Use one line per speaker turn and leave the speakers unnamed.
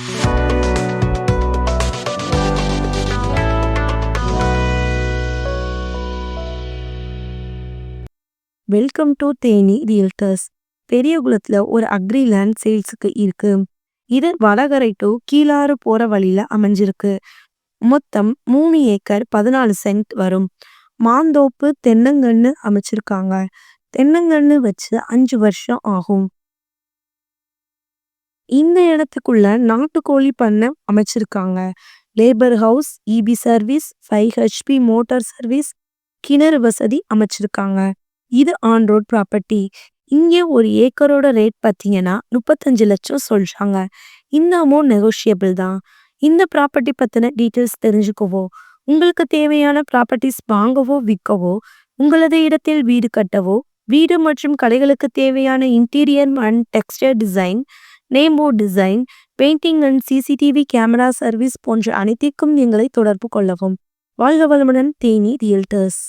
Welcome to Theni realtors பெரியகுளத்துல ஒரு agri land சேல்ஸுக்கு இருக்கு. இது வடகரை டு கீழாறு போற வழியில அமைஞ்சிருக்கு. மொத்தம் மூணு ஏக்கர் பதினாலு சென்ட் வரும். மாந்தோப்பு தென்னங்கன்னு அமைச்சிருக்காங்க. தென்னங்கன்னு வச்சு அஞ்சு வருஷம் ஆகும். இந்த இடத்துக்குள்ள நாட்டுக்கோழி பண்ணை அமைச்சிருக்காங்க. Labour house EB service five HP motor service கிணறு வசதி அமைச்சிருக்காங்க. இது ஆன் ரோட் ப்ராப்பர்ட்டி இங்கே ஒரு ஏக்கரோட ரேட் பார்த்தீங்கன்னா முப்பத்தஞ்சு லட்சம் சொல்கிறாங்க இந்த அமௌண்ட் நெகோஷியபிள் தான். இந்த ப்ராப்பர்ட்டி பற்றின டீட்டெயில்ஸ் தெரிஞ்சுக்கவோ உங்களுக்கு தேவையான ப்ராப்பர்ட்டிஸ் வாங்கவோ விற்கவோ உங்களது இடத்தில் வீடு கட்டவோ வீடு மற்றும் கடைகளுக்கு தேவையான interior and texture design name design painting and CCTV camera service போன்ற அனைத்திற்கும் எங்களை தொடர்பு கொள்ளவும். வாழ்க வளமுடன் தேனி ரியல்டர்ஸ்